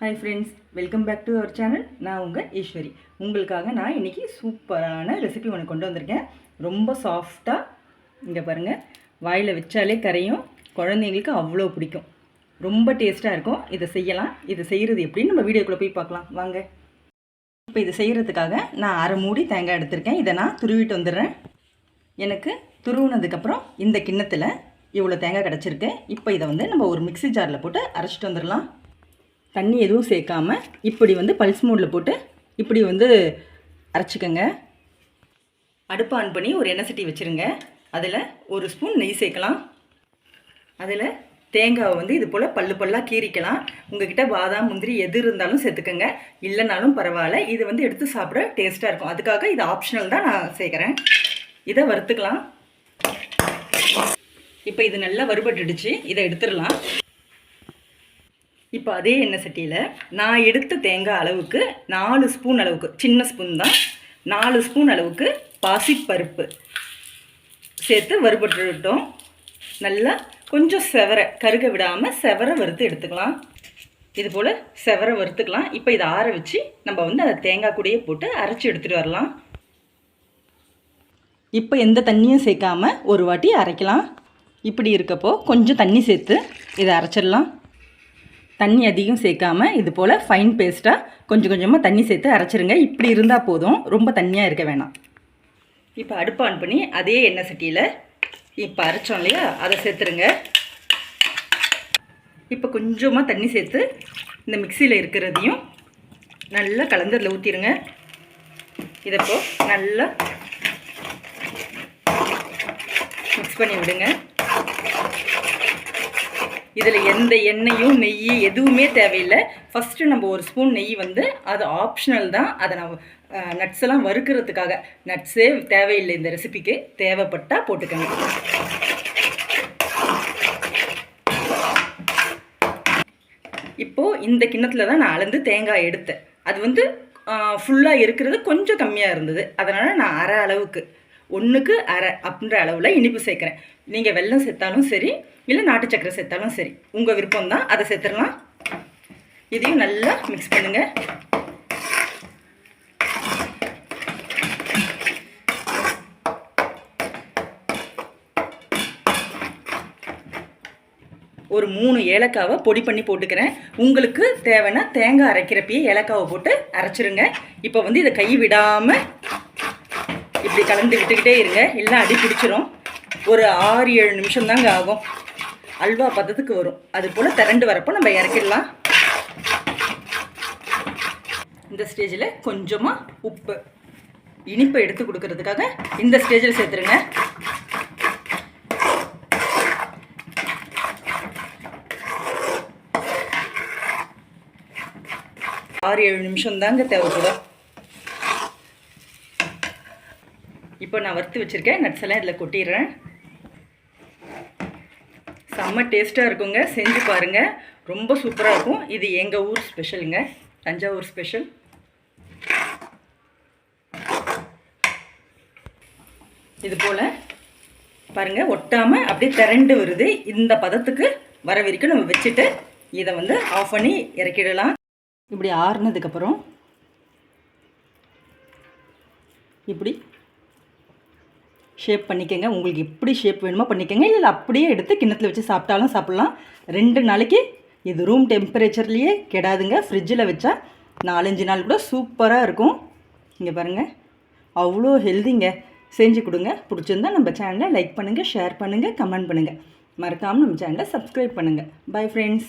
Hi friends welcome back to our channel நான் உங்கள் ஈஸ்வரி. உங்களுக்காக நான் இன்றைக்கி சூப்பரான ரெசிபி ஒன்று கொண்டு வந்திருக்கேன். ரொம்ப சாஃப்டாக இங்கே பாருங்கள் வாயில் வச்சாலே கரையும். குழந்தைங்களுக்கு அவ்வளோ பிடிக்கும். ரொம்ப டேஸ்ட்டாக இருக்கும். இதை செய்யலாம். இதை செய்கிறது எப்படின்னு நம்ம வீடியோக்குள்ளே போய் பார்க்கலாம். வாங்க. இப்போ இது செய்கிறதுக்காக நான் அரை மூடி தேங்காய் எடுத்திருக்கேன். இதை நான் துருவிட்டு வந்துடுறேன். எனக்கு துருவினதுக்கப்புறம் இந்த கிண்ணத்தில் இவ்வளோ தேங்காய் கிடச்சிருக்கு. இப்போ இதை வந்து நம்ம ஒரு மிக்ஸி ஜாரில் போட்டு அரைச்சிட்டு வந்துடலாம். தண்ணி எதுவும் சேர்க்காமல் இப்படி வந்து பல்ஸ் மூடில் போட்டு இப்படி வந்து அரைச்சிக்கோங்க. அடுப்பு ஆன் பண்ணி ஒரு எண்ணெய் சட்டி வச்சுருங்க. அதில் ஒரு ஸ்பூன் நெய் சேர்க்கலாம். அதில் தேங்காவை வந்து இது போல் பல்லு பல்லாக கீறிக்கலாம். உங்ககிட்ட பாதாம் முந்திரி எது இருந்தாலும் சேர்த்துக்கோங்க. இல்லைனாலும் பரவாயில்ல. இது வந்து எடுத்து சாப்பிட டேஸ்ட்டாக இருக்கும். அதுக்காக இது ஆப்ஷனல் தான் நான் சேர்க்குறேன். இதை வறுத்துக்கலாம். இப்போ இது நல்லா வறுபட்டுடுச்சு. இதை எடுத்துடலாம். இப்போ அதே எண்ணெய் சட்டியில் நான் எடுத்த தேங்காய் அளவுக்கு நாலு ஸ்பூன் அளவுக்கு சின்ன ஸ்பூன் தான் நாலு ஸ்பூன் அளவுக்கு பாசிப்பருப்பு சேர்த்து வறுபட்டுட்டோம். நல்லா கொஞ்சம் செவர கருக விடாமல் செவர வறுத்து எடுத்துக்கலாம். இது போல் செவர வறுத்துக்கலாம். இப்போ இதை ஆற வச்சு நம்ம வந்து அதை தேங்காய் கூடையே போட்டு அரைச்சி எடுத்துகிட்டு வரலாம். இப்போ எந்த தண்ணியும் சேர்க்காமல் ஒரு வாட்டி அரைக்கலாம். இப்படி இருக்கப்போ கொஞ்சம் தண்ணி சேர்த்து இதை அரைச்சிடலாம். தண்ணி அதிகம் சேர்க்காம இது போல் ஃபைன் பேஸ்ட்டாக கொஞ்சம் கொஞ்சமாக தண்ணி சேர்த்து அரைச்சிருங்க. இப்படி இருந்தால் போதும். ரொம்ப தண்ணியாக இருக்க வேணாம். இப்போ அடுப்பு ஆன் பண்ணி அதே எண்ணெய் சட்டியில் இப்போ அரைச்சோம் இல்லையா? அதை சேர்த்துருங்க. இப்போ கொஞ்சமாக தண்ணி சேர்த்து இந்த மிக்சியில் இருக்கிறதையும் நல்லா கலந்து அதில் ஊற்றிடுங்க இதப்போ நல்லா மிக்ஸ் பண்ணி விடுங்க. இதில் எந்த எண்ணெயும் நெய் எதுவுமே தேவையில்லை. ஃபஸ்ட்டு நம்ம ஒரு ஸ்பூன் நெய் வந்து அது ஆப்ஷனல் தான். அதை நம்ம நட்ஸ் எல்லாம் வறுக்கிறதுக்காக. நட்ஸே தேவையில்லை இந்த ரெசிபிக்கு தேவைப்பட்டால் போட்டுக்கோங்க. இப்போது இந்த கிண்ணத்தில் தான் நான் அளந்து தேங்காய் எடுத்தேன். அது வந்து ஃபுல்லாக இருக்கிறது கொஞ்சம் கம்மியாக இருந்தது. அதனால் நான் அரை அளவுக்கு ஒன்றுக்கு அரை அப்படின்ற அளவில் இனிப்பு சேர்க்குறேன். நீங்கள் வெள்ளம் சேர்த்தாலும் சரி இல்லை நாட்டு சக்கரை சேர்த்தாலும் சரி உங்கள் விருப்பம் தான். அதை சேர்த்துடலாம். இதையும் நல்லா மிக்ஸ் பண்ணுங்கள் ஒரு மூணு ஏலக்காவை பொடி பண்ணி போட்டுக்கிறேன். உங்களுக்கு தேவைன்னா தேங்காய் அரைக்கிறப்பயே ஏலக்காவை போட்டு அரைச்சிருங்க. இப்போ வந்து இதை கை விடாமல் இப்படி கலந்து விட்டுக்கிட்டே இருங்க. எல்லாம் அடி பிடிச்சிரும். ஒரு ஆறு ஏழு நிமிஷம் தாங்க ஆகும். அல்வா பதத்துக்கு வரும். அது போல் திரண்டு வரப்போ நம்ம இறக்கிடலாம். இந்த ஸ்டேஜில் கொஞ்சமாக உப்பு இனிப்பை எடுத்து கொடுக்கறதுக்காக இந்த ஸ்டேஜில் சேர்த்துருங்க. ஆறு ஏழு நிமிஷம் தாங்க தேவைப்படும். இப்போ நான் வறுத்து வச்சுருக்கேன். நட்ஸ் எல்லாம் இதில் கொட்டிடுறேன். செம்ம டேஸ்ட்டாக இருக்குங்க. செஞ்சு பாருங்கள் ரொம்ப சூப்பராக இருக்கும். இது எங்கள் ஊர் ஸ்பெஷலுங்க தஞ்சாவூர் ஸ்பெஷல் இது போல் பாருங்கள் ஒட்டாமல் அப்படியே திரண்டு வருது. இந்த பதத்துக்கு வர வரைக்கும் நம்ம வச்சுட்டு இதை வந்து ஆஃப் பண்ணி இறக்கிடலாம். இப்படி ஆறுனதுக்கப்புறம் இப்படி ஷேப் பண்ணிக்கோங்க. உங்களுக்கு எப்படி ஷேப் வேணுமோ பண்ணிக்கோங்க. இல்லை அப்படியே எடுத்து கிண்ணத்தில் வச்சு சாப்பிட்டாலும் சாப்பிட்லாம். ரெண்டு நாளைக்கு இது ரூம் டெம்பரேச்சர்லேயே கெடாதுங்க. ஃப்ரிட்ஜில் வச்சா நாலஞ்சு நாள் கூட சூப்பராக இருக்கும். இங்கே பாருங்கள் அவ்வளோ ஹெல்திங்க செஞ்சு கொடுங்க. பிடிச்சிருந்தா நம்ம சேனலை லைக் பண்ணுங்கள் ஷேர் பண்ணுங்கள் கமெண்ட் பண்ணுங்கள் மறக்காமல் நம்ம சேனலை சப்ஸ்கிரைப் பண்ணுங்கள் பை ஃப்ரெண்ட்ஸ்